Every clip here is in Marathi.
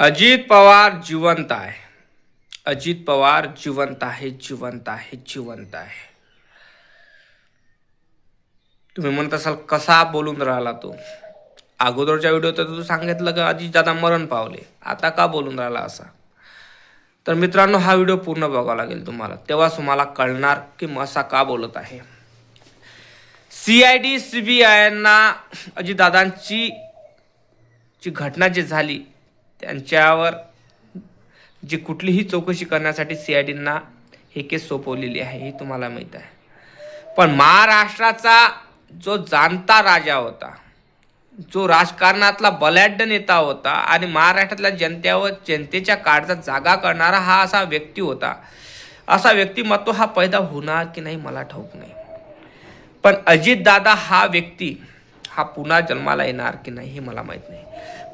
अजित पवार जिवंत आहे. अजित पवार जिवंत आहे जिवंत आहे जिवंत आहे. तुम्ही म्हणत असाल कसा बोलून राहिला तो? अगोदरच्या व्हिडिओत तर तू सांगितलं का अजित दादा मरण पावले? आता का बोलून राहिला असा? तर मित्रांनो हा व्हिडिओ पूर्ण बघावा लागेल तुम्हाला. तेव्हाच तुम्हाला कळणार की मग असा का बोलत आहे. C I D C B आयना अजितदादांची जी घटना जी झाली त्यांच्यावर जी कुठलीही चौकशी करण्यासाठी सी आय डींना हे केस सोपवलेली आहे हे तुम्हाला माहीत आहे. पण महाराष्ट्राचा जो जाणता राजा होता जो राजकारणातला बलाढ्य नेता होता आणि महाराष्ट्रातल्या जनतेवर जनतेच्या काळजात जागा करणारा हा असा व्यक्ती होता असा व्यक्तिमत्व हा पैदा होणार की नाही मला ठाऊक नाही. पण अजितदादा हा व्यक्ती हा पुन्हा जन्माला येणार की नाही हे मला माहीत नाही.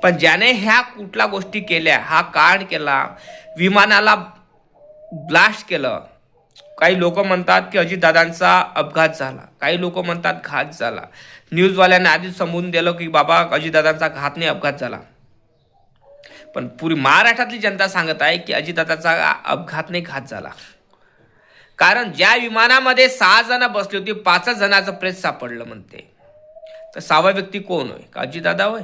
पण ज्याने ह्या कुठल्या गोष्टी केल्या हा कांड केला विमानाला ब्लास्ट केलं काही लोक म्हणतात की अजितदादांचा अपघात झाला काही लोक म्हणतात घात झाला. न्यूजवाल्यांनी आधीच समजून दिलं की बाबा अजितदादांचा घात नाही अपघात झाला. पण पुरी महाराष्ट्रातली जनता सांगत आहे की अजितदादाचा अपघात नाही घात झाला. कारण ज्या विमानामध्ये सहा जण बसली होती पाचच जणांचं प्रेस सापडलं म्हणते. तर सहावा व्यक्ती कोण होय? का अजितदादा होय?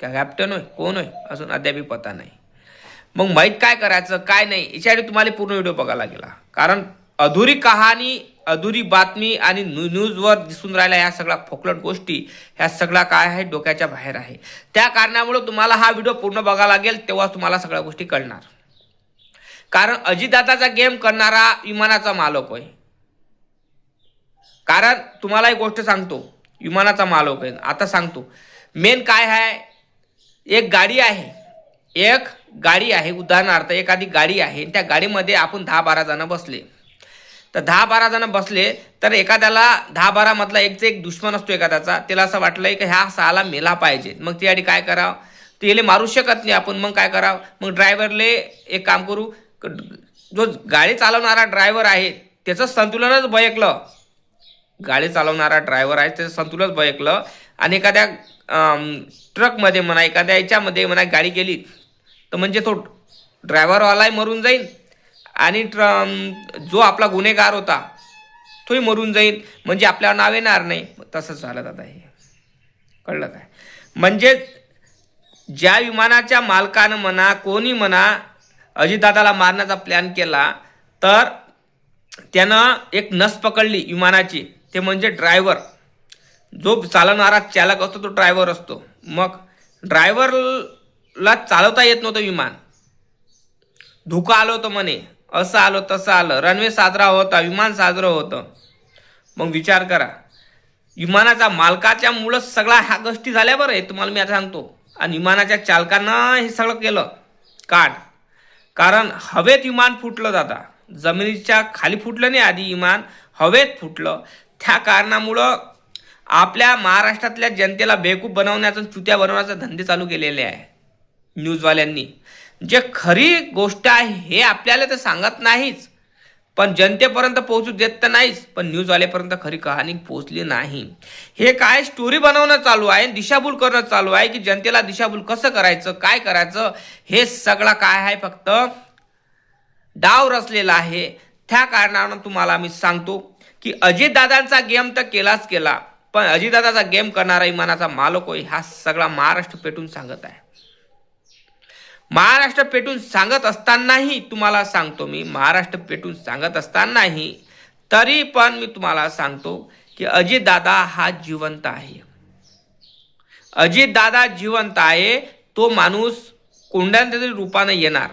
का कॅप्टन होय? कोण होय? अजून अद्यापही पता नाही. मग माहीत काय करायचं काय नाही याच्यासाठी तुम्हाला पूर्ण व्हिडिओ बघायला लागेला कारण अधुरी कहाणी अधुरी बातमी आणि न्यू न्यूजवर दिसून राहिल्या ह्या सगळ्या फोकलट गोष्टी ह्या सगळ्या काय आहे? डोक्याच्या बाहेर आहे. त्या कारणामुळे तुम्हाला हा व्हिडिओ पूर्ण बघावा लागेल तेव्हा तुम्हाला सगळ्या गोष्टी कळणार. कारण अजितदादाचा गेम करणारा विमानाचा मालक होय. कारण तुम्हाला एक गोष्ट सांगतो विमानाचा मालक आहे आता सांगतो. मेन काय आहे एक गाडी आहे. एक गाडी आहे. उदाहरणार्थ एखादी गाडी आहे. त्या गाडीमध्ये आपण दहा बारा जण बसले. तर दहा बारा जण बसले तर एखाद्याला दहा बारामधला मधला एक दुश्मन असतो एखाद्याचा. त्याला असं वाटलंय की ह्या सहाला मेला पाहिजे. मग त्यासाठी काय करावं? त्याला मारू शकत नाही आपण. मग काय करावं? मग ड्रायव्हरले एक काम करू. जो गाडी चालवणारा ड्रायव्हर आहे त्याचं संतुलनच बयकलं गाडी चालवणारा ड्रायव्हर आहे त्याचं संतुलनच बयकलं आणि एखाद्या ट्रकमध्ये म्हणा एखाद्या याच्यामध्ये म्हणा गाडी गेली तर म्हणजे तो ड्रायव्हरवालाही मरून जाईल आणि ट्र जो आपला गुन्हेगार होता तोही मरून जाईल म्हणजे आपल्यावर नाव येणार नाही. तसंच झालं दादा हे. कळलं काय? म्हणजे ज्या विमानाच्या मालकानं म्हणा कोणी म्हणा अजितदादाला मारण्याचा प्लॅन केला तर त्यानं एक नस पकडली विमानाची. ते म्हणजे ड्रायव्हर जो चालवणारा चालक असतो तो ड्रायव्हर असतो. मग ड्रायव्हरला चालवता येत नव्हतं विमान. धुकं आलं होतं म्हणे. असं आलं तसं आलं. रनवे साजरा होता विमान साजरं होतं. मग विचार करा. विमानाचा मालकाच्या मुळं सगळ्या ह्या गोष्टी झाल्या बरं हे तुम्हाला मी आता सांगतो. आणि विमानाच्या चालकानं हे सगळं केलं. काढ. कारण हवेत विमान फुटलं जाता जमिनीच्या खाली फुटलं नाही आधी विमान हवेत फुटलं. त्या कारणामुळं आपल्या महाराष्ट्रातल्या जनतेला बेकूफ बनवण्याचा चुत्या बनवण्याचा धंदे चालू केलेले आहे. न्यूजवाल्यांनी जे खरी गोष्ट आहे हे आपल्याला तर सांगत नाहीच. पण जनतेपर्यंत पोहोचू देत तर नाहीच. पण न्यूजवाल्यापर्यंत खरी कहाणी पोहोचली नाही. हे काय स्टोरी बनवणं चालू आहे दिशाभूल करणं चालू आहे की जनतेला दिशाभूल कसं करायचं काय करायचं हे सगळं काय आहे फक्त डाव रचलेला आहे. त्या कारणानं तुम्हाला मी सांगतो की अजितदादांचा गेम तर केलाच केला पण अजितदादाचा गेम करणारा इमानाचा मालक होय हा सगळा महाराष्ट्र पेटून सांगत आहे. महाराष्ट्र पेटून सांगत असतानाही तुम्हाला सांगतो मी महाराष्ट्र पेटून सांगत असतानाही तरी पण मी तुम्हाला सांगतो की अजितदादा हा जिवंत आहे. अजितदादा जिवंत आहे तो माणूस कोणत्या तरी रूपानं येणार.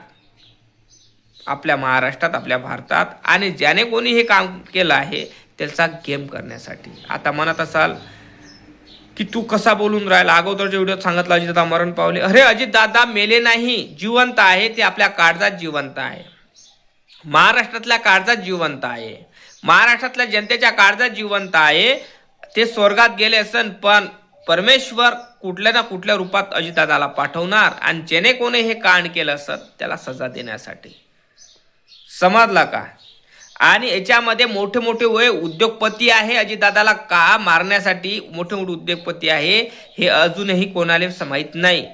आपल्या महाराष्ट्रात आपल्या भारतात. आणि ज्याने कोणी हे काम केलं आहे त्याचा गेम करण्यासाठी. आता म्हणत असाल की तू कसा बोलून राहिला? अगोदरच्या व्हिडिओत सांगितलं अजितदादा मरण पावले. अरे अजितदादा मेले नाही जिवंत आहे. ते आपल्या काळजात जिवंत आहे. महाराष्ट्रातल्या काळजात जिवंत आहे. महाराष्ट्रातल्या जनतेच्या काळजात जिवंत आहे. ते स्वर्गात गेले असन पण परमेश्वर कुठल्या ना कुठल्या रूपात अजितदादाला पाठवणार. आणि जेणे कोणी हे कांड केलं असत त्याला सजा देण्यासाठी. समजला का? आणि याच्यामध्ये मोठे मोठे वय उद्योगपती आहे अजितदादाला का मारण्यासाठी मोठे मोठे उद्योगपती आहे हे अजूनही कोणाला माहीत नाही.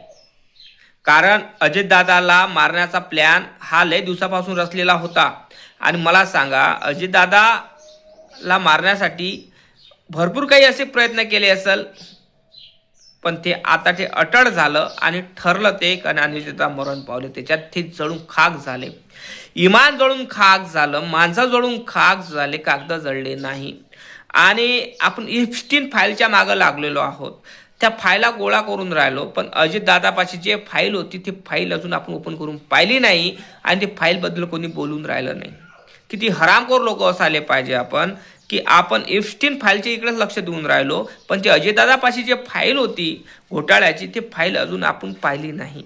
कारण अजितदादाला मारण्याचा प्लॅन हा लय दिवसापासून रचलेला होता. आणि मला सांगा अजितदादाला मारण्यासाठी भरपूर काही असे प्रयत्न केले असेल. पण ते आता ते अटळ झालं आणि ठरलं ते आणि अनिश्चितता मरण पावले. त्याच्यात ते जळून खाक झाले. इमान जळून खाक झालं माणसं जळून खाक झाले कागद जळले नाही. आणि आपण इफ्स्टीन फाईलच्या मागं लागलेलो आहोत. त्या फायला गोळा करून राहिलो पण अजितदादापाशी जे फाईल होती ती फाईल अजून आपण ओपन करून पाहिली नाही आणि ती फाईलबद्दल कोणी बोलून राहिलं नाही. किती हरामखोर लोक असायला पाहिजे आपण. की आपण इफ्स्टीन फाईलच्या इकडेच लक्ष देऊन राहिलो पण जे अजयदादापाशी जे फाईल होती घोटाळ्याची ती फाईल अजून आपण पाहिली नाही.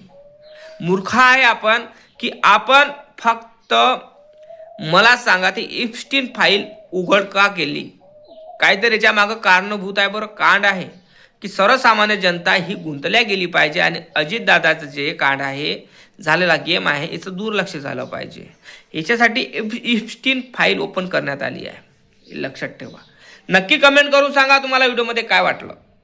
मूर्ख आहे आपण की आपण फक्त मला सांगा ती इफ्स्टीन फाईल उघड का केली? काहीतरी याच्या मागं कारणभूत आहे बरं कांड आहे. की सर्वसामान्य जनता ही गुंतल्या गेली पाहिजे आणि अजितदादाचं जे कांड आहे झालेला गेम आहे याचं दुर्लक्ष झालं पाहिजे. याच्यासाठी इफ इफ्स्टीन फाईल ओपन करण्यात आली आहे. लक्षात ठेवा. नक्की कमेंट करून सांगा तुम्हाला व्हिडिओमध्ये काय वाटलं.